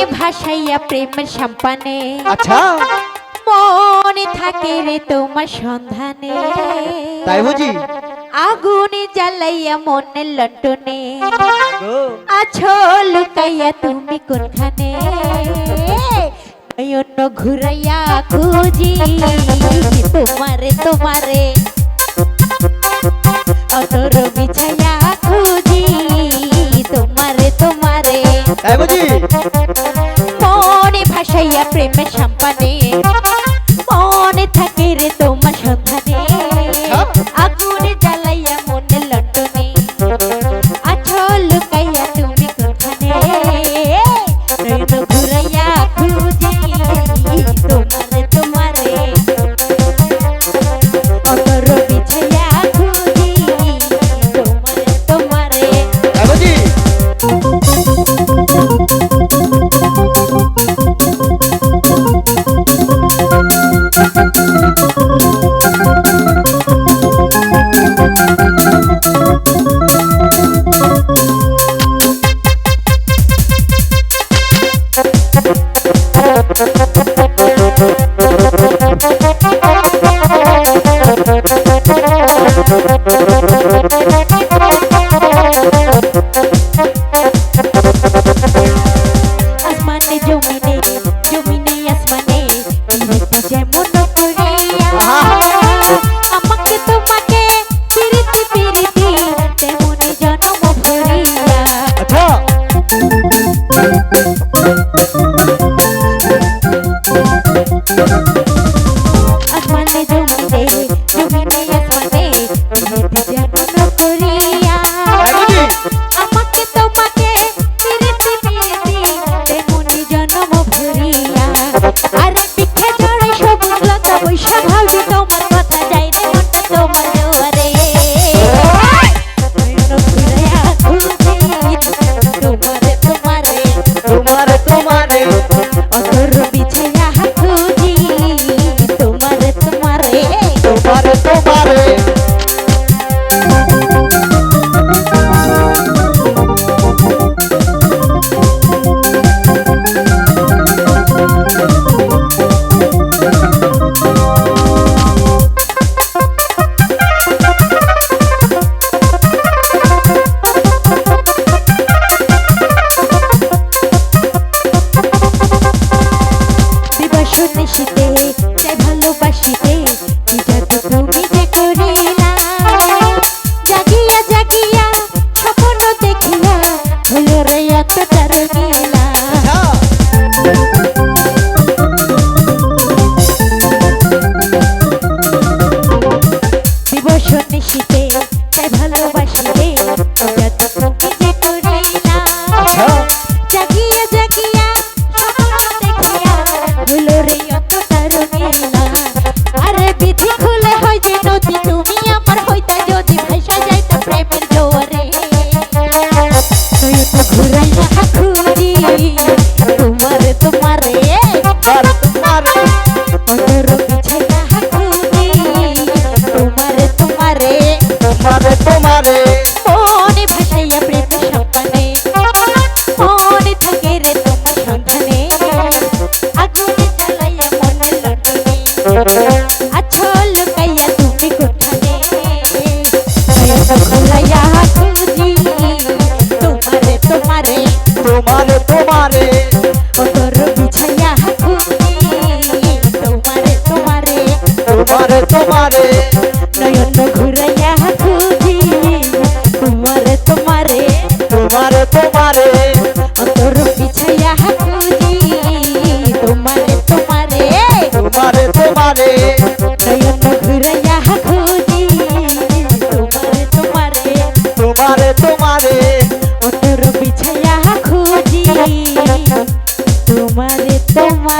মনে ভাসাইয়া প্রেমের সম্পানে। আচ্ছা। মনে থাকে রে তোমার সন্ধানে। তাই বুঝি? আগুনে জ্বালাইয়া মনের লন্ডনে আছো লুকাইয়া তুমি কোনখানে? নয়ন ঘুরাইয়া খুঁজি তোমারে তোমারে। অতর বিছাইয়া খুঁজি তোমারে তোমারে। তাই বুঝি? প্রেমের সম্পানে। মনে থাকে রে তো তোমারে তোমারে তোমারে তোমার পিছে কাহাকুদি তোমারে তোমারে তোমারে তোমারে মনে ভাসাইয়া প্রেম সম্মানে মনে থাকে রে তোমার সন্ধানে আগুনে জ্বালাইয়া মনে লটনে তোমার